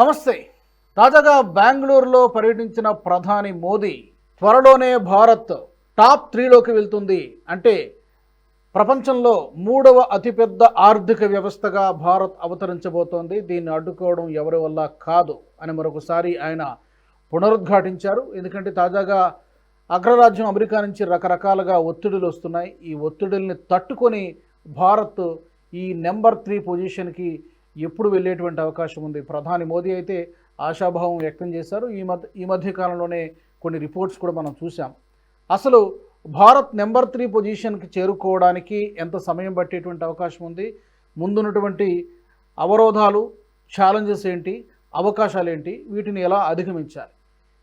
నమస్తే. తాజాగా బెంగళూరులో పర్యటించిన ప్రధాని మోదీ త్వరలోనే భారత్ టాప్ త్రీలోకి వెళ్తుంది. అంటే ప్రపంచంలో మూడవ అతిపెద్ద ఆర్థిక వ్యవస్థగా భారత్ అవతరించబోతోంది. దీన్ని అడ్డుకోవడం ఎవరి వల్ల కాదు అని మరొకసారి ఆయన పునరుద్ఘాటించారు. ఎందుకంటే తాజాగా అగ్రరాజ్యం అమెరికా నుంచి రకరకాలుగా ఒత్తిడులు వస్తున్నాయి. ఈ ఒత్తిడుల్ని తట్టుకొని భారత్ ఈ నెంబర్ త్రీ పొజిషన్కి ఎప్పుడు వెళ్ళేటువంటి అవకాశం ఉంది. ప్రధాని మోదీ అయితే ఆశాభావం వ్యక్తం చేశారు. ఈ మధ్య ఈ మధ్య కాలంలోనే కొన్ని రిపోర్ట్స్ కూడా మనం చూసాం అసలు భారత్ నెంబర్ త్రీ పొజిషన్కి చేరుకోవడానికి ఎంత సమయం పట్టేటువంటి అవకాశం ఉంది? ముందున్నటువంటి అవరోధాలు ఛాలెంజెస్ ఏంటి? అవకాశాలు ఏంటి? వీటిని ఎలా అధిగమించాలి?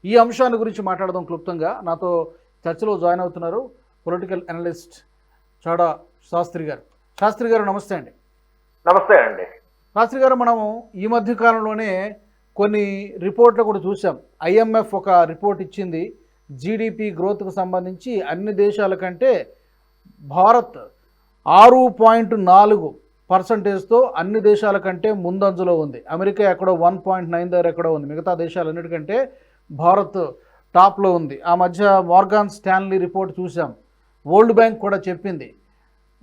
ఈ అంశాన్ని గురించి మాట్లాడదాం క్లుప్తంగా. నాతో చర్చలో జాయిన్ అవుతున్నారు పొలిటికల్ అనలిస్ట్ చాడా శాస్త్రి గారు. శాస్త్రి గారు నమస్తే అండి. నమస్తే అండి. శాస్త్రి గారు మనము ఈ మధ్య కాలంలోనే కొన్ని రిపోర్ట్లు కూడా చూసాం ఐఎంఎఫ్ ఒక రిపోర్ట్ ఇచ్చింది. జీడిపి గ్రోత్కు సంబంధించి అన్ని దేశాల కంటే భారత్ ఆరు పాయింట్ నాలుగు పర్సంటేజ్తో అన్ని దేశాల కంటే ముందంజలో ఉంది. అమెరికా ఎక్కడో వన్ పాయింట్ నైన్ దగ్గర ఎక్కడో ఉంది. మిగతా దేశాలన్నిటికంటే భారత్ టాప్లో ఉంది. ఆ మధ్య మార్గాన్ స్టాన్లీ రిపోర్ట్ చూసాం వరల్డ్ బ్యాంక్ కూడా చెప్పింది.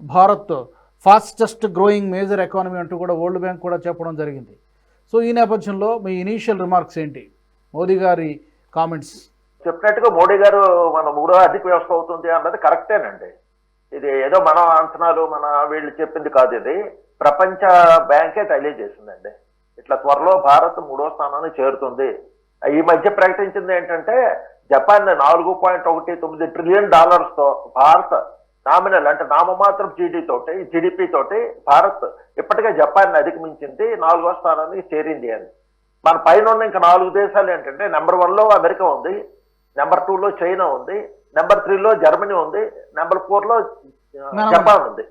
Bharat fastest growing major economy అంటూ కూడా వరల్డ్ బ్యాంక్ కూడా చెప్పడం జరిగింది. సో ఈ నేపథ్యంలో మీ ఇనీషియల్ రిమార్క్స్ ఏంటి? మోదీ గారి కామెంట్స్ చెప్పినట్టుగా మోడీ గారు మన మూడో ఆర్థిక వ్యవస్థ అవుతుంది అన్నది కరెక్టేనండి. ఇది ఏదో మన అంచనాలు మన వీళ్ళు చెప్పింది కాదు ఇది. ప్రపంచ బ్యాంకే తెలియజేసిందండి ఇట్లా త్వరలో భారత్ మూడో స్థానాన్ని చేరుతుంది. ఈ మధ్య ప్రకటించింది ఏంటంటే జపాన్ నాలుగు పాయింట్ ఒకటి తొమ్మిది ట్రిలియన్ డాలర్స్తో భారత భారత్ నామినల్ అంటే నామమాత్రం జీడీ తోటి జీడిపి తోటి భారత్ ఇప్పటికే జపాన్ అధిగమించింది నాలుగో స్థానానికి చేరింది అని. మన పైన ఉన్న ఇంకా నాలుగు దేశాలు ఏంటంటే నెంబర్ వన్లో అమెరికా ఉంది నెంబర్ టూ లో చైనా ఉంది నెంబర్ త్రీ లో జర్మనీ ఉంది నెంబర్ ఫోర్లో ఆ, మనం- జపాన్ ఉంది.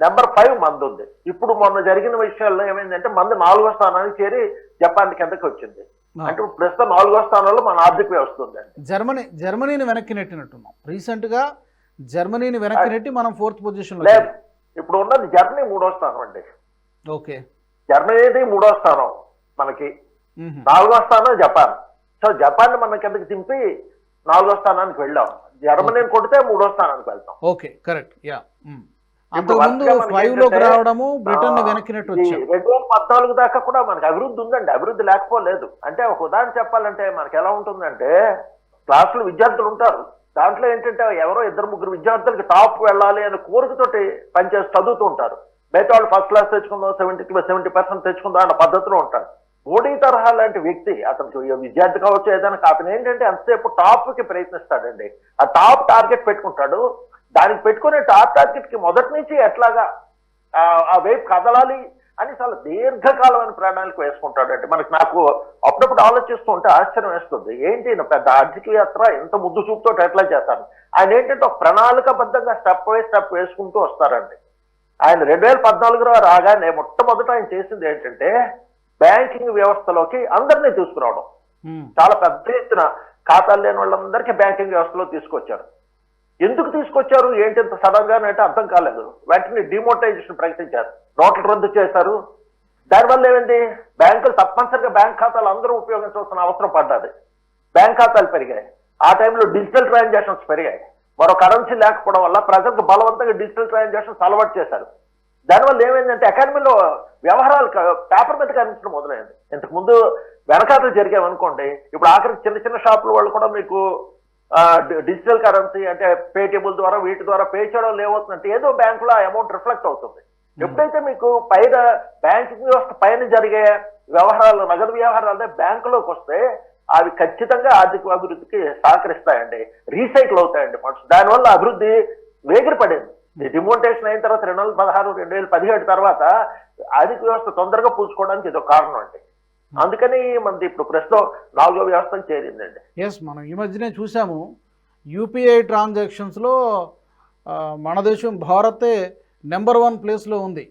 నెంబర్ ఫైవ్ మంది ఉంది. ఇప్పుడు మొన్న జరిగిన విషయాల్లో ఏమైందంటే మంది నాలుగో స్థానానికి చేరి జపాన్ కిందకి వచ్చింది. అంటే ప్రస్తుతం నాలుగో స్థానంలో మన ఆర్థిక వ్యవస్థ ఉందండి. జర్మనీ జర్మనీని వెనక్కి నెట్టినట్టున్నాం. రీసెంట్గా జర్మనీని వెనక్కి నెట్టి మనం ఫోర్త్ పొజిషన్లో లేదు ఇప్పుడు ఉన్నది జర్మనీ మూడో స్థానం అండి. ఓకే. జర్మనీది మూడో స్థానం మనకి. నాలుగో స్థానం జపాన్. సో జపాన్ మన కిందకి దింపి నాలుగో స్థానానికి వెళ్ళాం. జర్మనీని కొడితే మూడో స్థానానికి వెళ్తాం. Okay correct. యా అంతకుముందు ఫైవ్లోకి రావడము బ్రిటన్ ఆ, వెనక్కి నెట్టి ఈ వచ్చాం రెండు వేల పద్నాలుగు దాకా కూడా మనకి అభివృద్ధి ఉందండి. అభివృద్ధి లేకపోలేదు. అంటే ఒక ఉదాహరణ చెప్పాలంటే మనకి ఎలా ఉంటుందంటే క్లాసులో విద్యార్థులు ఉంటారు. దాంట్లో ఏంటంటే ఎవరో ఇద్దరు ముగ్గురు విద్యార్థులకి టాప్ వెళ్ళాలి అనే కోరికతోటి పనిచేసి చదువుతూ ఉంటారు. మిగతా వాళ్ళు ఫస్ట్ క్లాస్ తెచ్చుకుందాం సెవెంటీ సెవెంటీ పర్సెంట్ తెచ్చుకుందాం అన్న పద్ధతిలో ఉంటారు. మోడీ తరహా లాంటి వ్యక్తి అతను విద్యార్థి కావచ్చు ఏదైనా అతను ఏంటంటే అంతసేపు టాప్కి ప్రయత్నిస్తాడండి. ఆ టాప్ టార్గెట్ పెట్టుకుంటాడు. దానికి పెట్టుకునే టాప్ టార్గెట్కి మొదటి నుంచి ఎట్లాగా ఆ- ఆ వైపు కదలాలి అని చాలా దీర్ఘకాలమైన ప్రణాళిక వేసుకుంటాడంటే మనకి నాకు అప్పుడప్పుడు ఆలోచిస్తూ ఉంటే ఆశ్చర్యం వేస్తుంది. ఏంటి పెద్ద ఆర్థిక యాత్ర ఎంత ముద్దు చూపుతో ఎట్లా చేస్తాను ఆయన ఏంటంటే ఒక ప్రణాళికబద్ధంగా స్టెప్ బై స్టెప్ వేసుకుంటూ వస్తారండి. ఆయన రెండు వేల పద్నాలుగులో రాగానే మొట్టమొదట ఆయన చేసింది ఏంటంటే బ్యాంకింగ్ వ్యవస్థలోకి అందరినీ తీసుకురావడం. చాలా పెద్ద ఎత్తున ఖాతాలు లేని వాళ్ళందరికీ బ్యాంకింగ్ వ్యవస్థలో తీసుకొచ్చారు. ఎందుకు తీసుకొచ్చారు? ఏంటి ఇంత సడన్గా అంటే అర్థం కాలేదు. వెంటనే డిమోటైజేషన్ ప్రకటించారు. నోట్ల రద్దు చేశారు. దానివల్ల ఏమైంది? బ్యాంకులు తప్పనిసరిగా బ్యాంక్ ఖాతాలు అందరూ ఉపయోగించవలసిన అవసరం పడ్డది. బ్యాంక్ ఖాతాలు పెరిగాయి. ఆ టైంలో డిజిటల్ ట్రాన్సాక్షన్స్ పెరిగాయి. మరో కరెన్సీ లేకపోవడం వల్ల ప్రజలకు బలవంతంగా డిజిటల్ ట్రాన్సాక్షన్స్ అలవాటు చేశారు. దానివల్ల ఏమైందంటే అకాడమీలో వ్యవహారాలు పేపర్ మీద కనిపించడం మొదలైంది. ఇంతకుముందు వెనకాతలు జరిగాయి అనుకోండి. ఇప్పుడు ఆఖరికి చిన్న చిన్న షాపుల వాళ్ళు కూడా మీకు డిజిటల్ కరెన్సీ అంటే పేటిఎంల ద్వారా వీటి ద్వారా పే చేయడం లేవవుతుందంటే ఏదో బ్యాంకులో ఆ అమౌంట్ రిఫ్లెక్ట్ అవుతుంది. ఎప్పుడైతే మీకు పైన బ్యాంకింగ్ వ్యవస్థ పైన జరిగే వ్యవహారాలు నగదు వ్యవహారాలు బ్యాంకులోకి వస్తే అవి ఖచ్చితంగా ఆర్థిక అభివృద్ధికి సహకరిస్తాయండి. రీసైకిల్ అవుతాయండి ఫండ్స్. దానివల్ల అభివృద్ధి వేగిరి పడింది డిమోటేషన్ అయిన తర్వాత రెండు వేల పదహారు రెండు వేల పదిహేడు తర్వాత ఆర్థిక వ్యవస్థ తొందరగా పూడ్చుకోవడానికి ఇది ఒక కారణం అండి. అందుకని మనది ఇప్పుడు ప్రస్తుతం నాలుగో వ్యవస్థను చేరిందండి. ఎస్ మనం ఈ మధ్యనే చూసాము. యూపీఐ ట్రాన్సాక్షన్స్లో మన దేశం భారతే నెంబర్ వన్ ప్లేస్లో ఉంది.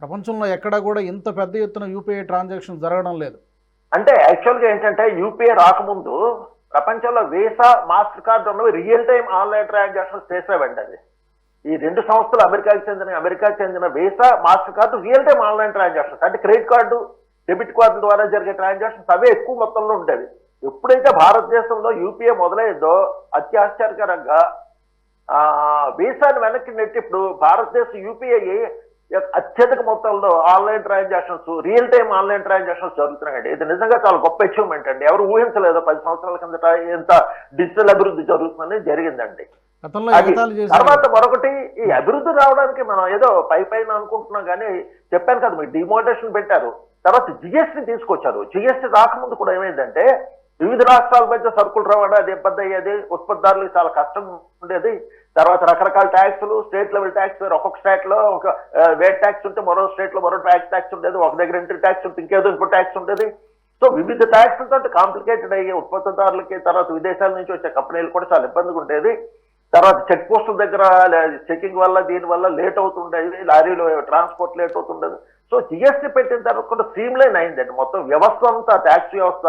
ప్రపంచంలో ఎక్కడా కూడా ఇంత పెద్ద ఎత్తున యూపీఐ ట్రాన్సాక్షన్ జరగడం లేదు. అంటే యాక్చువల్గా ఏంటంటే యూపీఐ రాకముందు ప్రపంచంలో వీసా మాస్టర్ కార్డ్ ఉన్నవి రియల్ టైం ఆన్లైన్ ట్రాన్సాక్షన్స్ చేసేవండి అది ఈ రెండు సంస్థలు అమెరికాకి చెందిన అమెరికాకి చెందిన Visa Mastercard real time online transactions అంటే క్రెడిట్ కార్డు డెబిట్ కార్డు ద్వారా జరిగే ట్రాన్సాక్షన్స్ అవే ఎక్కువ మొత్తంలో ఉండేవి. ఎప్పుడైతే భారతదేశంలో యూపీఏ మొదలైందో అత్యాశ్చర్యకరంగా వీసాను వెనక్కి నెట్టి ఇప్పుడు భారతదేశం యూపీఐ అత్యధిక మొత్తంలో online transactions real time online transactions జరుగుతున్నాయండి. ఇది నిజంగా చాలా గొప్ప అచీవ్మెంట్ అండి. ఎవరు ఊహించలేదు పది సంవత్సరాల కిందట ఎంత డిజిటల్ అభివృద్ధి జరుగుతుందని జరిగిందండి. తర్వాత మరొకటి ఈ అభివృద్ధి రావడానికి మనం ఏదో పై పైన అనుకుంటున్నాం కానీ చెప్పాను కదా మీకు డిమోటేషన్ పెట్టారు. తర్వాత జిఎస్టీ తీసుకొచ్చారు. జిఎస్టీ రాకముందు కూడా ఏమైందంటే వివిధ రాష్ట్రాల మధ్య సరుకులు రవాణా అది ఇబ్బంది అయ్యేది ఉత్పత్తిదారులకు చాలా కష్టం ఉండేది. తర్వాత రకరకాల ట్యాక్సులు స్టేట్ లెవెల్ ట్యాక్స్ ఒక్కొక్క స్టేట్లో ఒక వేట్ ట్యాక్స్ ఉంటే మరో స్టేట్లో మరో ట్యాక్స్ ట్యాక్స్ ఉండేది. ఒక దగ్గర ఎంట్రీ ట్యాక్స్ ఉంటే ఇంకేదో ఇంకో ట్యాక్స్ ఉండేది. సో వివిధ ట్యాక్స్ కాంప్లికేటెడ్ అయ్యే ఉత్పత్తిదారులకి తర్వాత విదేశాల నుంచి వచ్చే కంపెనీలు కూడా చాలా ఇబ్బందిగా ఉండేది. తర్వాత చెక్ పోస్టుల దగ్గర చెకింగ్ వల్ల దీని వల్ల లేట్ అవుతుండేది. లారీలో ట్రాన్స్పోర్ట్ లేట్ అవుతుండేది. సో జిఎస్టీ పెట్టిన తర్వాత కూడా స్ట్రీమ్ లైన్ అయిందండి. మొత్తం వ్యవస్థ అంతా ట్యాక్స్ వ్యవస్థ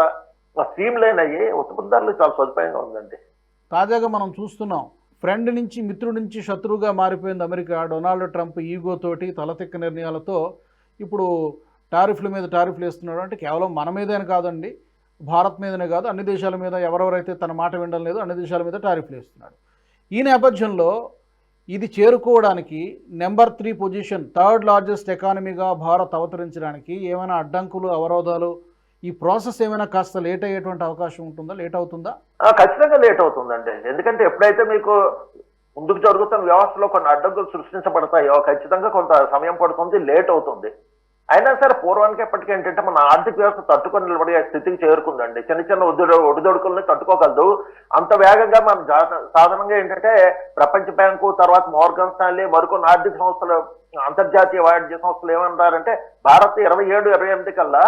స్ట్రీమ్ లైన్ అయ్యి ఉత్పత్తిదారులు చాలా సదుపాయంగా ఉందండి. తాజాగా మనం చూస్తున్నాం ఫ్రెండ్ నుంచి మిత్రుడి నుంచి శత్రువుగా మారిపోయింది అమెరికా. డొనాల్డ్ ట్రంప్ ఈగోతోటి తలతిక్క నిర్ణయాలతో ఇప్పుడు టారిఫ్ల మీద టారిఫ్లు వేస్తున్నాడు. అంటే కేవలం మన మీదేనే కాదండి భారత్ మీదనే కాదు అన్ని దేశాల మీద ఎవరెవరైతే తన మాట వినడం లేదు అన్ని దేశాల మీద టారిఫ్లు వేస్తున్నాడు. ఈ నేపథ్యంలో ఇది చేరుకోవడానికి number three position third largest ఎకానమీగా Bharat అవతరించడానికి ఏమైనా అడ్డంకులు అవరోధాలు ఈ ప్రాసెస్ ఏమైనా కాస్త లేట్ అయ్యేటువంటి అవకాశం ఉంటుందా? లేట్ అవుతుందా? ఖచ్చితంగా లేట్ అవుతుందండి. ఎందుకంటే ఎప్పుడైతే మీకు ముందుకు జరుగుతున్న వ్యవస్థలో కొన్ని అడ్డంకులు సృష్టించబడతాయో ఖచ్చితంగా కొంత సమయం పడుతుంది లేట్ అవుతుంది. అయినా సరే పూర్వానికి ఎప్పటికీ ఏంటంటే మన ఆర్థిక వ్యవస్థ తట్టుకొని నిలబడే స్థితికి చేరుకుందండి. చిన్న చిన్న ఒడిదు ఒడిదొడుకుల్ని తట్టుకోగలదు. అంత వేగంగా మన సాధారణంగా ఏంటంటే ప్రపంచ బ్యాంకు తర్వాత మోర్గన్ స్టాన్లీ మరికొన్ని ఆర్థిక సంస్థలు అంతర్జాతీయ వాణిజ్య సంస్థలు ఏమంటారంటే భారత్ ఇరవై ఏడు ఇరవై ఎనిమిది కల్లా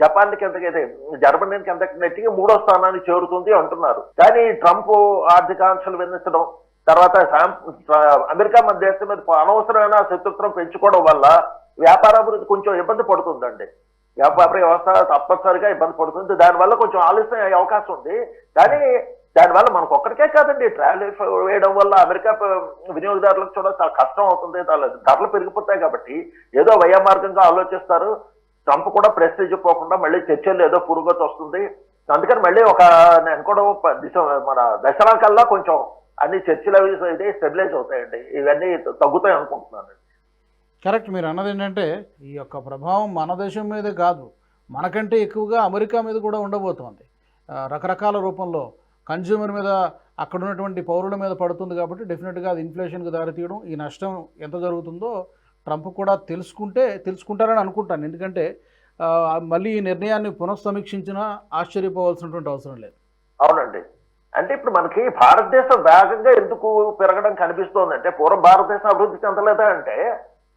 జపాన్కి ఎంతకైతే జర్మనీకి ఎంత నెట్టికి మూడో స్థానానికి చేరుతుంది అంటున్నారు. కానీ ట్రంప్ ఆర్థికాంక్షలు విధించడం తర్వాత అమెరికా మన దేశం మీద అనవసరమైన శత్రుత్వం పెంచుకోవడం వల్ల వ్యాపారాభివృద్ధి కొంచెం ఇబ్బంది పడుతుందండి. వ్యాపార వ్యవస్థ తప్పనిసరిగా ఇబ్బంది పడుతుంది. దానివల్ల కొంచెం ఆలస్యం అయ్యే అవకాశం ఉంది. కానీ దానివల్ల మనకు ఒక్కడికే కాదండి. ట్రావెల్ వేయడం వల్ల అమెరికా వినియోగదారులకు చూడడం చాలా కష్టం అవుతుంది. ధరలు పెరిగిపోతాయి కాబట్టి ఏదో వయ మార్గంగా ఆలోచిస్తారు. ట్రంప్ కూడా ప్రెస్టేజ్ పోకుండా మళ్ళీ చర్చలు ఏదో పురుగతి వస్తుంది. అందుకని మళ్ళీ ఒక నేను కూడా దిశ మన దసరా కల్లా కొంచెం అన్ని చర్చలు అవి స్టెబిలైజ్ అవుతాయండి. ఇవన్నీ తగ్గుతాయి అనుకుంటున్నాను కరెక్ట్ మీరు అన్నది ఏంటంటే ఈ యొక్క ప్రభావం మన దేశం మీదే కాదు మనకంటే ఎక్కువగా అమెరికా మీద కూడా ఉండబోతోంది. రకరకాల రూపంలో కన్జ్యూమర్ మీద అక్కడ ఉన్నటువంటి పౌరుల మీద పడుతుంది కాబట్టి డెఫినెట్గా అది ఇన్ఫ్లేషన్కి దారితీయడం ఈ నష్టం ఎంత జరుగుతుందో ట్రంప్ కూడా తెలుసుకుంటే తెలుసుకుంటారని అనుకుంటాను. ఎందుకంటే మళ్ళీ ఈ నిర్ణయాన్ని పునఃసమీక్షించినా ఆశ్చర్యపోవాల్సినటువంటి అవసరం లేదు. అవునండి. అంటే ఇప్పుడు మనకి భారతదేశం వేగంగా ఎందుకు పెరగడం కనిపిస్తోంది అంటే పూర్వం భారతదేశం అభివృద్ధి చెందలేదా అంటే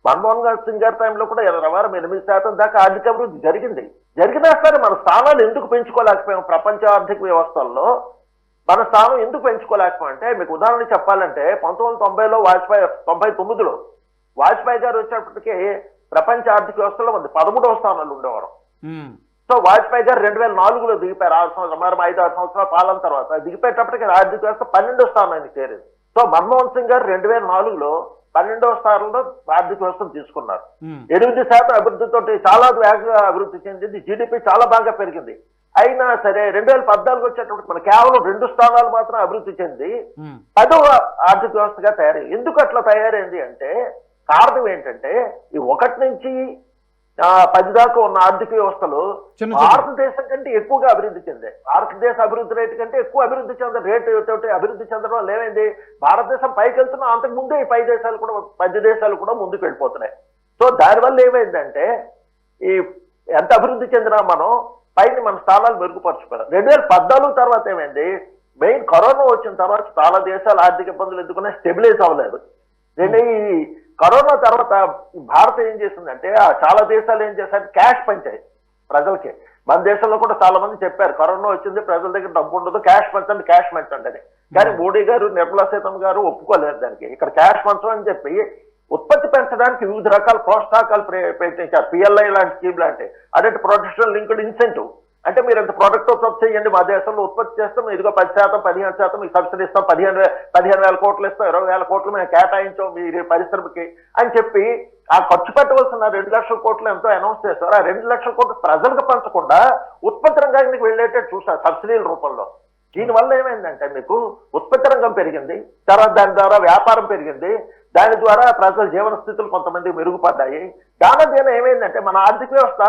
మన్మోహన్ సింగ్ గారి టైంలో కూడా ఇరవై వారం ఎనిమిది శాతం దాకా ఆర్థిక అభివృద్ధి జరిగింది. జరిగినా సరే మన స్థానాలు ఎందుకు పెంచుకోలేకపోయాం? ప్రపంచ ఆర్థిక వ్యవస్థల్లో మన స్థానం ఎందుకు పెంచుకోలేకపోయాం అంటే మీకు ఉదాహరణ చెప్పాలంటే పంతొమ్మిది వందల తొంభైలో వాజ్పేయి తొంభై తొమ్మిదిలో వాజ్పేయి గారు వచ్చేప్పటికి ప్రపంచ ఆర్థిక వ్యవస్థలో మంది పదమూడవ స్థానంలో ఉండేవారు. సో వాజ్పేయి గారు రెండు వేల నాలుగులో దిగిపోయారు. ఆరు సంవత్సరం మరి ఐదు ఆరు సంవత్సరాల పాలన తర్వాత దిగిపోయేటప్పటికి ఆర్థిక వ్యవస్థ పన్నెండో స్థానానికి చేరింది. సో మన్మోహన్ సింగ్ గారు రెండు వేల నాలుగులో పన్నెండవ స్థానంలో ఆర్థిక వ్యవస్థను తీసుకున్నారు ఎనిమిది శాతం అభివృద్ధితో చాలా వేగంగా అభివృద్ధి చెందింది. జీడిపి చాలా బాగా పెరిగింది. అయినా సరే రెండు వేల పద్నాలుగు వచ్చేటప్పుడు మన కేవలం రెండు స్థానాలు మాత్రం అభివృద్ధి చెంది పదవ ఆర్థిక వ్యవస్థగా తయారైంది ఎందుకు అట్లా తయారైంది అంటే కారణం ఏంటంటే ఈ ఒకటి నుంచి పది దాకా ఉన్న ఆర్థిక వ్యవస్థలు భారతదేశం కంటే ఎక్కువగా అభివృద్ధి చెందాయి. భారతదేశ అభివృద్ధి రేటు కంటే ఎక్కువ అభివృద్ధి చెంద రేటు అభివృద్ధి చెందడం వల్ల ఏమైంది? భారతదేశం పైకి వెళ్తున్నా అంతకు ముందే ఈ పై దేశాలు కూడా పది దేశాలు కూడా ముందుకు వెళ్ళిపోతున్నాయి. సో దానివల్ల ఏమైందంటే ఈ ఎంత అభివృద్ధి చెందినా మనం పైన మన స్థానాలు మెరుగుపరుచుకోవాలి. రెండు వేల పద్నాలుగు తర్వాత ఏమైంది? మెయిన్ కరోనా వచ్చిన తర్వాత చాలా దేశాలు ఆర్థిక ఇబ్బందులు ఎందుకున్నా స్టెబిలైజ్ అవ్వలేదు. రెండు ఈ కరోనా తర్వాత భారత్ ఏం చేసిందంటే ఆ చాలా దేశాలు ఏం చేశారు? క్యాష్ పంచాయి ప్రజలకి. మన దేశంలో కూడా చాలా మంది చెప్పారు కరోనా వచ్చింది ప్రజల దగ్గర డబ్బు ఉండదు క్యాష్ పంచండి క్యాష్ పంచండి అని. కానీ మోడీ గారు నిర్మలా సీతమ్మ గారు ఒప్పుకోలేదు దానికి. ఇక్కడ క్యాష్ పంచమని చెప్పి ఉత్పత్తి పెంచడానికి వివిధ రకాల ప్రోత్సాహకాలు ప్రే- పెట్టించారు పిఎల్ఐ లాంటి స్కీమ్ లాంటి. అదే ప్రొటెక్షన్ లింక్డ్ ఇన్సెంటివ్. అంటే మీరు ఎంత ప్రోడక్ట్ ఉత్పత్తి చేయండి మా దేశంలో ఉత్పత్తి చేస్తాం ఇదిగో పది శాతం పదిహేను శాతం మీకు సబ్సిడీ ఇస్తాం పదిహేను పదిహేను వేల కోట్లు ఇస్తాం ఇరవై వేల కోట్లు మేము కేటాయించాం మీ పరిశ్రమకి అని చెప్పి ఆ ఖర్చు పెట్టవలసిన రెండు లక్షల కోట్లు ఎంతో అనౌన్స్ చేస్తారు ఆ రెండు లక్షల కోట్లు ప్రజలకు పంచకుండా ఉత్పత్తి రంగానికి వెళ్ళేటట్టు చూసారు సబ్సిడీల రూపంలో. దీనివల్ల ఏమైందంటే మీకు ఉత్పత్తి రంగం పెరిగింది తర్వాత దాని ద్వారా వ్యాపారం పెరిగింది దాని ద్వారా ప్రజల జీవన స్థితులు కొంతమంది మెరుగుపడ్డాయి. దాని దీని ఏమైందంటే మన ఆర్థిక వ్యవస్థ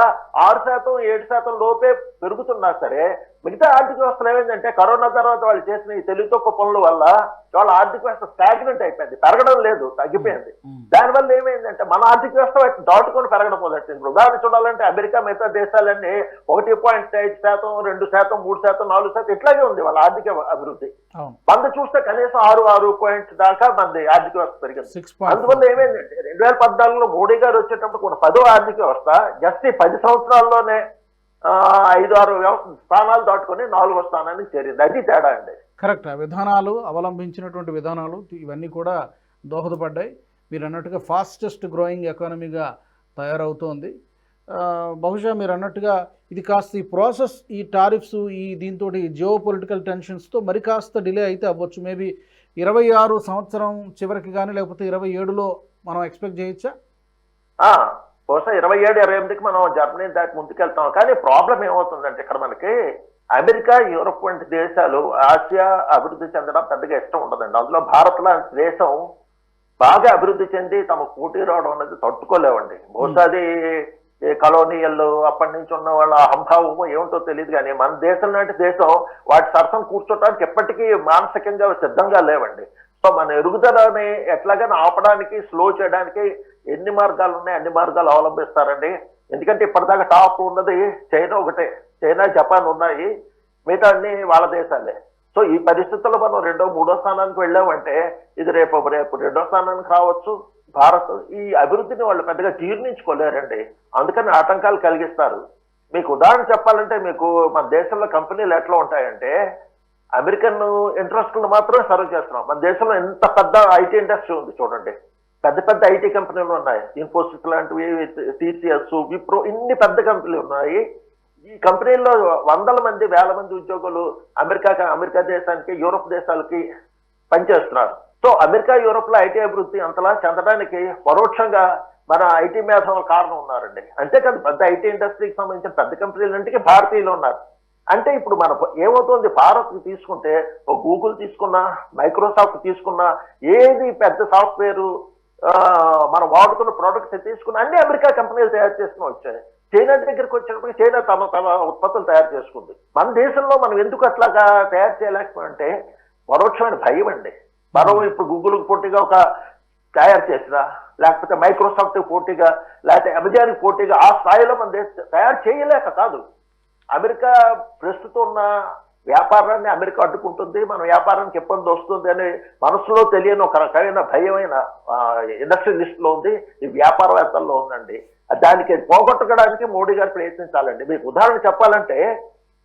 ఆరు శాతం ఏడు శాతం లోపే పెరుగుతున్నా సరే మిగతా ఆర్థిక వ్యవస్థలు ఏమైందంటే కరోనా తర్వాత వాళ్ళు చేసిన ఈ తెలివి తక్కువ పనుల వల్ల వాళ్ళ ఆర్థిక వ్యవస్థ స్టాగ్నెంట్ అయిపోయింది పెరగడం లేదు తగ్గిపోయింది. దానివల్ల ఏమైందంటే మన ఆర్థిక వ్యవస్థ వాటిని దాటుకొని పెరగడం మొదలెట్టింది ఇప్పుడు ఉదాహరణ చూడాలంటే అమెరికా మిగతా దేశాలన్నీ ఒకటి పాయింట్ ఐదు శాతం రెండు శాతం మూడు శాతం నాలుగు శాతం ఇట్లాగే ఉంది వాళ్ళ ఆర్థిక అభివృద్ధి. మంది చూస్తే కనీసం ఆరు ఆరు పాయింట్ దాకా మంది ఆర్థిక వ్యవస్థ పెరిగింది. అందువల్ల ఏమైందంటే రెండు వేల పద్నాలుగులో మోడీ గారు వచ్చేటప్పుడు కూడా పదో ఆర్థిక వ్యవస్థ జస్ట్ ఈ పది సంవత్సరాల్లోనే ఐదు ఆరు స్థానాలు దాటుకొని నాలుగో స్థానానికి చేరింది. అది తేడా అండి. కరెక్ట్. ఆ విధానాలు అవలంబించినటువంటి విధానాలు ఇవన్నీ కూడా దోహదపడ్డాయి. మీరు అన్నట్టుగా ఫాస్టెస్ట్ గ్రోయింగ్ ఎకానమీగా తయారవుతోంది. బహుశా మీరు అన్నట్టుగా ఇది కాస్త ఈ ప్రాసెస్ ఈ టారిఫ్స్ ఈ దీంతో జియో పొలిటికల్ టెన్షన్స్తో మరి కాస్త డిలే అయితే అవ్వచ్చు. మేబీ ఇరవై ఆరు సంవత్సరం చివరికి కానీ లేకపోతే ఇరవై ఏడులో మనం ఎక్స్పెక్ట్ చేయొచ్చా? బహుశా ఇరవై ఏడు ఇరవై ఎనిమిదికి మనం జర్మనీ దాటి ముందుకెళ్తాం. కానీ ప్రాబ్లం ఏమవుతుందంటే ఇక్కడ మనకి అమెరికా యూరప్ వంటి దేశాలు ఆసియా అభివృద్ధి చెందడం పెద్దగా ఇష్టం ఉండదండి. అందులో భారత్ లాంటి దేశం బాగా అభివృద్ధి చెంది తమ పోటీ రావడం అనేది తట్టుకోలేవండి. బహుశా అది కలోనియల్ అప్పటి నుంచి ఉన్న వాళ్ళ అహంభావము ఏమిటో తెలియదు కానీ మన దేశం లాంటి దేశం వాటి సరసం కూర్చోటానికి ఎప్పటికీ మానసికంగా సిద్ధంగా లేవండి. సో మన ఎరుగుదలని ఎట్లాగైనా ఆపడానికి స్లో చేయడానికి ఎన్ని మార్గాలు ఉన్నాయి అన్ని మార్గాలు అవలంబిస్తారండి. ఎందుకంటే ఇప్పటిదాకా టాప్ ఉన్నది చైనా ఒకటే. చైనా జపాన్ ఉన్నాయి. మిగతా అన్ని వాళ్ళ దేశాలే. సో ఈ పరిస్థితుల్లో మనం రెండో మూడో స్థానానికి వెళ్ళామంటే ఇది రేపు రేపు రెండో స్థానానికి రావచ్చు. భారత్ ఈ అభివృద్ధిని వాళ్ళు పెద్దగా జీర్ణించుకోలేరండి. అందుకని ఆటంకాలు కలిగిస్తారు. మీకు ఉదాహరణ చెప్పాలంటే మీకు మన దేశంలో కంపెనీలు ఎట్లా ఉంటాయంటే అమెరికన్ ఇంట్రెస్ట్లను మాత్రమే సర్వ్ చేస్తున్నాం. మన దేశంలో ఎంత పెద్ద ఐటీ ఇండస్ట్రీ ఉంది చూడండి. పెద్ద పెద్ద ఐటీ కంపెనీలు ఉన్నాయి. ఇన్ఫోసిస్ లాంటివి టీసీఎస్ విప్రో ఇన్ని పెద్ద కంపెనీలు ఉన్నాయి. ఈ కంపెనీల్లో వందల మంది వేల మంది ఉద్యోగులు అమెరికా అమెరికా దేశానికి యూరోప్ దేశాలకి పనిచేస్తున్నారు. సో అమెరికా యూరోప్లో ఐటీ అభివృద్ధి అంతలా చెందడానికి పరోక్షంగా మన ఐటీ మేధావులు కారణం ఉన్నారండి. అంతేకాదు పెద్ద ఐటీ ఇండస్ట్రీకి సంబంధించిన పెద్ద కంపెనీలంటే భారతీయులు ఉన్నారు. అంటే ఇప్పుడు మన ఏమవుతుంది? భారత్ తీసుకుంటే ఒక గూగుల్ తీసుకున్నా మైక్రోసాఫ్ట్ తీసుకున్నా ఏది పెద్ద సాఫ్ట్వేర్ మనం వాడుతున్న ప్రోడక్ట్స్ తీసుకున్నా అన్ని అమెరికా కంపెనీలు తయారు చేసుకుని వచ్చాయి. చైనా దగ్గరికి వచ్చినప్పుడు చైనా తమ తమ ఉత్పత్తులు తయారు చేసుకుంది. మన దేశంలో మనం ఎందుకు అట్లాగా తయారు చేయలేకపోతే పరోక్షమైన భయం అండి. మనం ఇప్పుడు గూగుల్కి పోటీగా ఒక తయారు చేసినా లేకపోతే మైక్రోసాఫ్ట్ పోటీగా లేకపోతే అమెజాన్ పోటీగా ఆ స్థాయిలో మన దేశ తయారు చేయలేక కాదు. అమెరికా ప్రస్తుతం ఉన్న వ్యాపారాన్ని అమెరికా అడ్డుకుంటుంది మన వ్యాపారానికి ఇబ్బంది వస్తుంది అని మనసులో తెలియని ఒక రకమైన భయమైన ఇండస్ట్రియలిస్ట్లో ఉంది ఈ వ్యాపారవేత్తల్లో ఉందండి. దానికి పోగొట్టడానికి మోడీ గారు ప్రయత్నించాలండి. మీకు ఉదాహరణ చెప్పాలంటే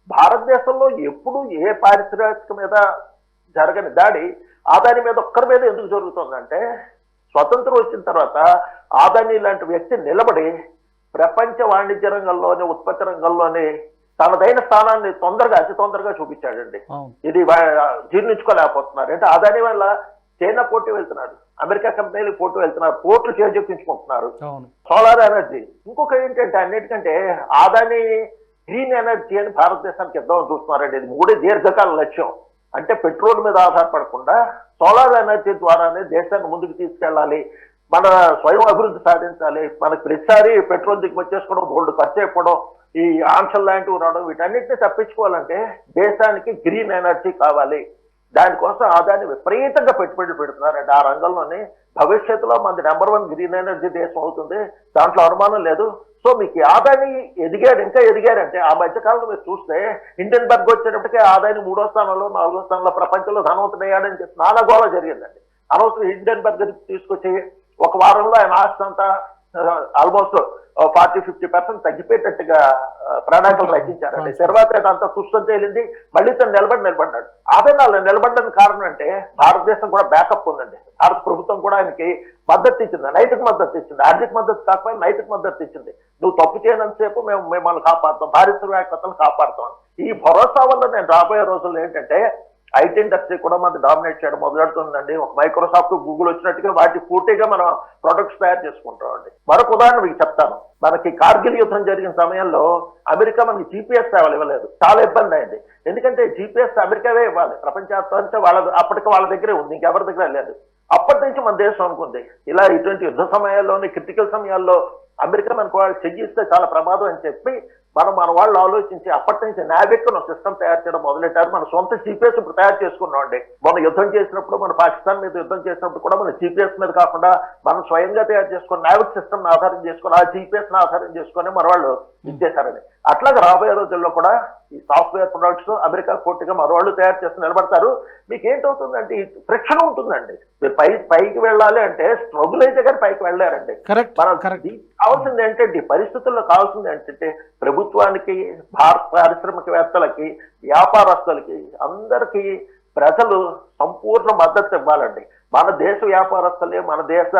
భారతదేశంలో ఎప్పుడు ఏ పారిశ్రామిక మీద జరగని దాడి ఆదాని మీద ఒక్కరి మీద ఎందుకు జరుగుతుందంటే స్వతంత్రం వచ్చిన తర్వాత ఆదాని లాంటి వ్యక్తి నిలబడి ప్రపంచ వాణిజ్య రంగంలోని ఉత్పత్తి రంగంలోని తనదైన స్థానాన్ని తొందరగా అతి తొందరగా చూపించాడండి. ఇది జీర్ణించుకోలేకపోతున్నారు. అంటే అదాని వల్ల చైనా పోటీ వెళ్తున్నాడు. అమెరికా కంపెనీలు పోటీ వెళ్తున్నారు. పోర్టులు చేజెక్కించుకుంటున్నారు అవును. Solar energy. ఇంకొక ఏంటంటే అన్నిటికంటే ఆదాని గ్రీన్ ఎనర్జీ అని భారతదేశానికి ఇద్దామని చూస్తున్నారండి. ఇది మూడే దీర్ఘకాల లక్ష్యం. అంటే పెట్రోల్ మీద ఆధారపడకుండా సోలార్ ఎనర్జీ ద్వారానే దేశాన్ని ముందుకు తీసుకెళ్ళాలి. మన స్వయం అభివృద్ధి సాధించాలి. మనకు ప్రతిసారి పెట్రోల్ దిగుమతి చేసుకోవడం గోల్డ్ ఖర్చు అయిపోవడం ఈ ఆంక్షలు లాంటివి ఉండడం వీటన్నిటిని తప్పించుకోవాలంటే దేశానికి గ్రీన్ ఎనర్జీ కావాలి. దానికోసం ఆదాయాన్ని విపరీతంగా పెట్టుబడులు పెడుతున్నారండి. ఆ రంగంలోనే భవిష్యత్తులో మనది నెంబర్ వన్ గ్రీన్ ఎనర్జీ దేశం అవుతుంది. దాంట్లో అనుమానం లేదు. సో మీకు ఈ ఆదాయాన్ని ఎదిగాడు ఇంకా ఎదిగారంటే ఆ మధ్యకాలంలో మీరు చూస్తే ఇండియన్ బర్గ్ వచ్చేటప్పటికే ఆదాయం మూడో స్థానంలో నాలుగో స్థానంలో ప్రపంచంలో ధనవంతుడయ్యాడని చెప్పి నానా గోళ జరిగిందండి. అనవసరం ఇండియన్ బర్గ్ తీసుకొచ్చి ఒక వారంలో ఆయన ఆస్తి అంతా ఆల్మోస్ట్ ఫార్టీ ఫిఫ్టీ పర్సెంట్ తగ్గిపోయేటట్టుగా ప్రణాళికలు రచించారండి తర్వాత అంతా తుష్టం తేలింది మళ్ళీ తను నిలబడి నిలబడ్డాడు. అదే నాలుగు నిలబడడానికి కారణం అంటే భారతదేశం కూడా బ్యాకప్ ఉందండి. భారత ప్రభుత్వం కూడా ఆయనకి మద్దతు ఇచ్చింది నైతిక మద్దతు ఇచ్చింది ఆర్థిక మద్దతు కాకపోయినా నైతిక మద్దతు ఇచ్చింది. నువ్వు తప్పు చేయనంతసేపు మేము మిమ్మల్ని కాపాడుతాం పారిశ్రామికతను కాపాడుతాం ఈ భరోసా వల్ల నేను రాబోయే రోజుల్లో ఏంటంటే ఐటీ ఇండస్ట్రీ కూడా మనకి డామినేట్ చేయడం మొదలెడుతుందండి ఒక మైక్రోసాఫ్ట్ గూగుల్ వచ్చినట్టుగా వాటి పూర్తిగా మనం ప్రొడక్ట్స్ తయారు చేసుకుంటామండి. మరొక ఉదాహరణ మీకు చెప్తాను. మనకి కార్గిల్ యుద్ధం జరిగిన సమయంలో అమెరికా మనకి జీపీఎస్ సేవలు ఇవ్వలేదు. చాలా ఇబ్బంది అయింది. ఎందుకంటే జీపీఎస్ అమెరికావే ఇవ్వాలి. ప్రపంచాంతా వాళ్ళ అప్పటికి వాళ్ళ దగ్గరే ఉంది. ఇంకెవరి దగ్గర లేదు. అప్పటి నుంచి మన దేశం అనుకుంది. ఇలా ఇటువంటి యుద్ధ సమయాల్లోని క్రిటికల్ సమయాల్లో అమెరికా మనకు వాళ్ళు చెక్ చేస్తే చాలా ప్రమాదం అని చెప్పి మనం మన వాళ్ళు ఆలోచించి అప్పటి నుంచి నావిక్ ఒక సిస్టమ్ తయారు చేయడం మొదలెట్టారు. మన సొంత జీపీఎస్ ఇప్పుడు తయారు చేసుకున్నాం అండి మన యుద్ధం చేసినప్పుడు మన పాకిస్తాన్ మీద యుద్ధం చేసినప్పుడు కూడా మన జీపీఎస్ మీద కాకుండా మనం స్వయంగా తయారు చేసుకుని నావిక్ సిస్టమ్ ఆధారం చేసుకుని ఆ జీపీఎస్ ఆధారం చేసుకొని మన వాళ్ళు ఇచ్చేసారని అట్లాగే రాబోయే రోజుల్లో కూడా ఈ సాఫ్ట్వేర్ ప్రొడక్ట్స్ అమెరికా పోటీగా మన వాళ్ళు తయారు చేసి నిలబడతారు. మీకు ఏంటవుతుందంటే ఈ ఫ్రిక్షన్ ఉంటుందండి. మీరు పై పైకి వెళ్ళాలి అంటే స్ట్రగుల్ అయితే కానీ పైకి వెళ్ళారండి మనం కావాల్సింది ఏంటంటే పరిస్థితుల్లో కావాల్సింది ఏంటంటే ప్రభుత్వానికి భారత పారిశ్రామికవేత్తలకి వ్యాపారస్తులకి అందరికీ ప్రజలు సంపూర్ణ మద్దతు ఇవ్వాలండి. మన దేశ వ్యాపారస్తులే మన దేశ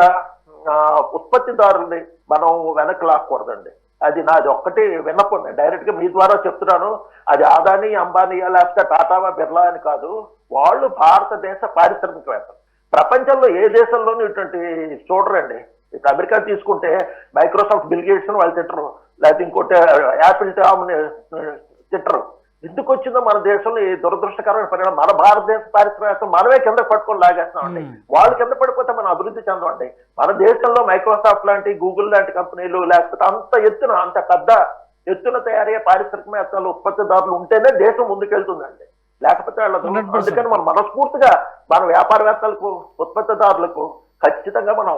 ఉత్పత్తిదారుల్ని మనం వెనక్కి లాక్కూడదండి. అది నాది ఒక్కటి విన్నపం డైరెక్ట్గా మీ ద్వారా చెప్తున్నాను. అది అదానీ అంబానీ లేకపోతే టాటావా బిర్లా అని కాదు. వాళ్ళు భారతదేశ పారిశ్రామికవేత్తలు. ప్రపంచంలో ఏ దేశంలోనూ ఇటువంటి చూడరండి. ఇప్పుడు అమెరికా తీసుకుంటే మైక్రోసాఫ్ట్ బిల్గేట్స్ వాళ్ళు తిట్టరు. లేకపోతే ఇంకోటి యాపిల్ టామ్ని తిట్టరు ఎందుకు వచ్చిందో మన దేశంలో ఈ దురదృష్టకరమైన పరిణామం. మన భారతదేశ పారిశ్రామిక మనమే కింద పట్టుకొని లాగేస్తున్నామండి. వాళ్ళు కింద పడిపోతే మనం అభివృద్ధి చెందమండి. మన దేశంలో మైక్రోసాఫ్ట్ లాంటి గూగుల్ లాంటి కంపెనీలు లేకపోతే అంత ఎత్తున అంత పెద్ద ఎత్తున తయారయ్యే పారిశ్రామికవేత్తలు ఉత్పత్తిదారులు ఉంటేనే దేశం ముందుకెళ్తుందండి. లేకపోతే 100%. అందుకని మనం మనస్ఫూర్తిగా మన వ్యాపారవేత్తలకు ఉత్పత్తిదారులకు ఖచ్చితంగా మనం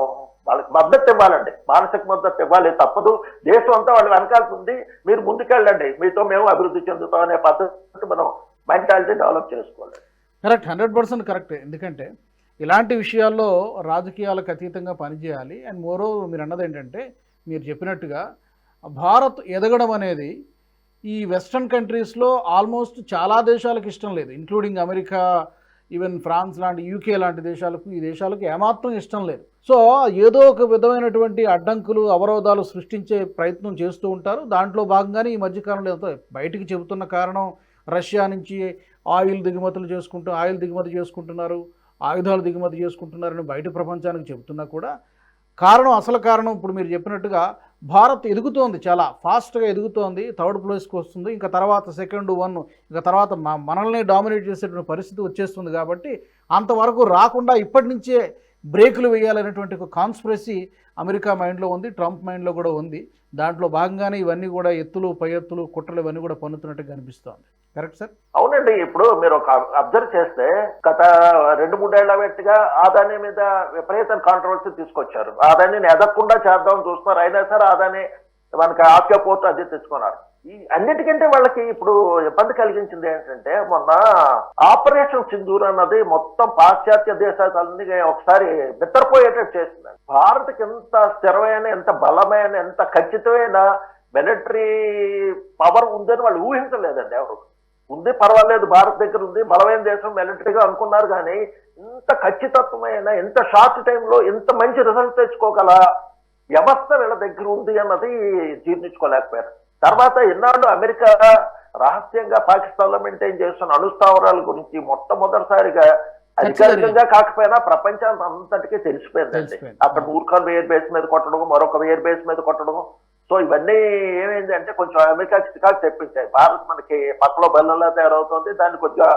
వాళ్ళకి మద్దతు ఇవ్వాలండి. మానసిక మద్దతు ఇవ్వాలి తప్పదు. దేశం అంతా వాళ్ళు వెనకాల్సింది మీరు ముందుకెళ్ళండి. మీతో మేము అభివృద్ధి చెందుతాం అనే పద్ధతి మనం మెంటాలిటీ డెవలప్ చేసుకోవాలి. కరెక్ట్ హండ్రెడ్ పర్సెంట్ కరెక్ట్ ఎందుకంటే ఇలాంటి విషయాల్లో రాజకీయాలకు అతీతంగా పనిచేయాలి. అండ్ మోరో మీరు అన్నది ఏంటంటే మీరు చెప్పినట్టుగా భారత్ ఎదగడం అనేది ఈ వెస్ట్రన్ కంట్రీస్లో ఆల్మోస్ట్ చాలా దేశాలకు ఇష్టం లేదు. ఇంక్లూడింగ్ అమెరికా ఈవెన్ ఫ్రాన్స్ లాంటి యూకే లాంటి దేశాలకు ఈ దేశాలకు ఏమాత్రం ఇష్టం లేదు. సో ఏదో ఒక విధమైనటువంటి అడ్డంకులు అవరోధాలు సృష్టించే ప్రయత్నం చేస్తూ ఉంటారు. దాంట్లో భాగంగానే ఈ మధ్యకాలంలో ఎంతో బయటికి చెబుతున్న కారణం రష్యా నుంచి ఆయిల్ దిగుమతులు చేసుకుంటూ ఆయిల్ దిగుమతి చేసుకుంటున్నారు ఆయుధాలు దిగుమతి చేసుకుంటున్నారని బయట ప్రపంచానికి చెబుతున్నా కూడా కారణం అసలు కారణం ఇప్పుడు మీరు చెప్పినట్టుగా భారత్ ఎదుగుతోంది చాలా ఫాస్ట్గా ఎదుగుతోంది థర్డ్ ప్లేస్కి వస్తుంది ఇంకా తర్వాత సెకండ్ వన్ ఇంకా తర్వాత మనల్ని డామినేట్ చేసేటువంటి పరిస్థితి వచ్చేస్తుంది కాబట్టి అంతవరకు రాకుండా ఇప్పటి నుంచే బ్రేకులు వేయాలనేటువంటి ఒక కాన్స్పిరసీ అమెరికా మైండ్లో ఉంది ట్రంప్ మైండ్లో కూడా ఉంది. దాంట్లో భాగంగానే ఇవన్నీ కూడా ఎత్తులు పై ఎత్తులు కుట్రలు ఇవన్నీ కూడా పన్నుతున్నట్టుగా కనిపిస్తోంది. కరెక్ట్ సార్ అవునండి ఇప్పుడు మీరు ఒక అబ్జర్వ్ చేస్తే గత రెండు మూడేళ్ళ వ్యక్తిగా ఆదాని మీద విపరీత కాంట్రవర్సీ తీసుకొచ్చారు. ఆదాన్ని ఎదగకుండా చేద్దాం చూస్తున్నారు. అయినా సరే ఆదాని మనకి ఆక్యా పోర్ట్ అది తెచ్చుకున్నారు. ఈ అన్నిటికంటే వాళ్ళకి ఇప్పుడు ఇబ్బంది కలిగించింది ఏంటంటే మొన్న ఆపరేషన్ సింధూర్ అన్నది మొత్తం పాశ్చాత్య దేశాలన్నీ ఒకసారి బిత్తరపోయేటట్టు చేసింది. భారత్కి ఎంత స్థిరమైన ఎంత బలమైన ఎంత ఖచ్చితమైన మిలిటరీ పవర్ ఉందని వాళ్ళు ఊహించలేదండి ఎవరు. ఉంది పర్వాలేదు భారత్ దగ్గర ఉంది బలమైన దేశం మిలిటరీగా అనుకున్నారు కానీ ఇంత ఖచ్చితత్వమైన ఇంత షార్ట్ టైంలో ఇంత మంచి రిజల్ట్ తెచ్చుకోగల వ్యవస్థ వీళ్ళ దగ్గర ఉంది అన్నది జీర్ణించుకోలేకపోయారు. తర్వాత ఎన్నాళ్ళు అమెరికా రహస్యంగా పాకిస్తాన్లో మెయింటైన్ చేస్తున్న అణుస్థావరాల గురించి మొట్టమొదటిసారిగా అధికారికంగా కాకపోయినా ప్రపంచానికి అంతటికీ తెలిసిపోయిందండి. తెలిసిపోయింది. అక్కడ నూర్ఖాన్ ఎయిర్ బేస్ మీద కొట్టడం మరొక ఎయిర్ బేస్ మీద కొట్టడం సో ఇవన్నీ ఏమైంది అంటే కొంచెం అమెరికాకి చికాకు తెప్పించాయి. భారత్ మనకి పక్కలో బెల్లంలా తయారవుతుంది. దాన్ని కొద్దిగా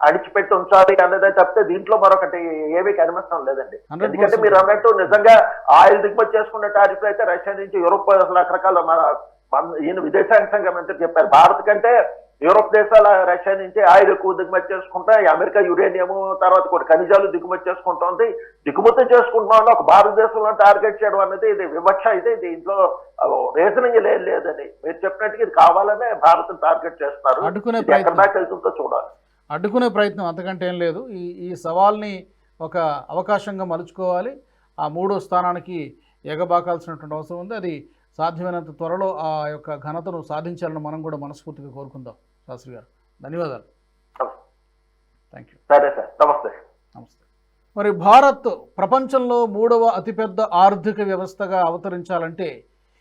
అడిచిపెట్టి ఉంచాలి అనేది తప్పితే దీంట్లో మరొకటి ఏమీ కనిపించడం లేదండి. 100% ఎందుకంటే మీరు అన్నట్టు నిజంగా ఆయిల్ దిగుమతి చేసుకునే టారిఫ్ అయితే రష్యా నుంచి యూరోప్ రకరకాల ఈయన విదేశాంగ శాఖ మంత్రి చెప్పారు. భారత్ కంటే యూరోప్ దేశాల రష్యా నుంచి ఆయిల్ ఎక్కువ దిగుమతి చేసుకుంటా అమెరికా యురేనియం తర్వాత కొన్ని ఖనిజాలు దిగుమతి చేసుకుంటోంది. దిగుమతి చేసుకుంటున్నాం ఒక భారతదేశంలో టార్గెట్ చేయడం అనేది ఇది వివక్ష అయితే దీంట్లో రీజనింగ్ లేదు లేదని మీరు చెప్పినట్టుగా ఇది కావాలనే భారత్ టార్గెట్ చేస్తున్నారు. అడ్డుకునే ఇది ఎక్కడి దాకా వెళ్తుందో చూడాలి. అడ్డుకునే ప్రయత్నం అంతకంటే ఏం లేదు. ఈ ఈ సవాల్ని ఒక అవకాశంగా మలుచుకోవాలి. ఆ మూడో స్థానానికి ఎగబాకాల్సినటువంటి అవసరం ఉంది. అది సాధ్యమైనంత త్వరలో ఆ యొక్క ఘనతను సాధించాలని మనం కూడా మనస్ఫూర్తిగా కోరుకుందాం శాస్త్రి గారు. ధన్యవాదాలు. థ్యాంక్ యూ సరే సార్. నమస్తే. నమస్తే. మరి భారత్ ప్రపంచంలో మూడవ అతిపెద్ద ఆర్థిక వ్యవస్థగా అవతరించాలంటే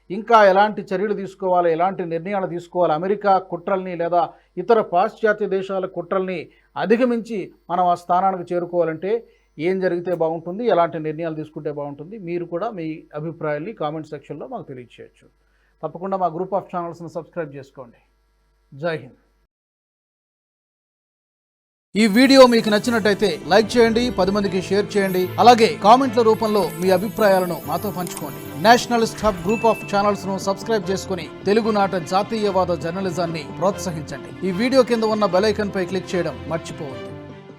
ఇంకా ఎలాంటి చర్యలు తీసుకోవాలి ఎలాంటి నిర్ణయాలు తీసుకోవాలి? అమెరికా కుట్రల్ని లేదా ఇతర పాశ్చాత్య దేశాల కుట్రల్ని అధిగమించి మనం ఆ స్థానానికి చేరుకోవాలంటే ఏం జరిగితే బాగుంటుంది ఎలాంటి నిర్ణయాలు తీసుకుంటే బాగుంటుంది మీరు కూడా మీ అభిప్రాయాల్ని కామెంట్ సెక్షన్లో మాకు తెలియచేయచ్చు. తప్పకుండా మా గ్రూప్ ఆఫ్ ఛానల్స్ని సబ్స్క్రైబ్ చేసుకోండి. జై హింద్. ఈ వీడియో మీకు నచ్చినట్టయితే లైక్ చేయండి పది మందికి షేర్ చేయండి అలాగే కామెంట్ల రూపంలో మీ అభిప్రాయాలను మాతో పంచుకోండి. నేషనలిస్ట్ హబ్ గ్రూప్ ఆఫ్ ఛానల్స్ను సబ్స్క్రైబ్ చేసుకుని తెలుగునాట జాతీయవాద జర్నలిజాన్ని ప్రోత్సహించండి. ఈ వీడియో కింద ఉన్న బెల్ పై క్లిక్ చేయడం మర్చిపోవద్దు.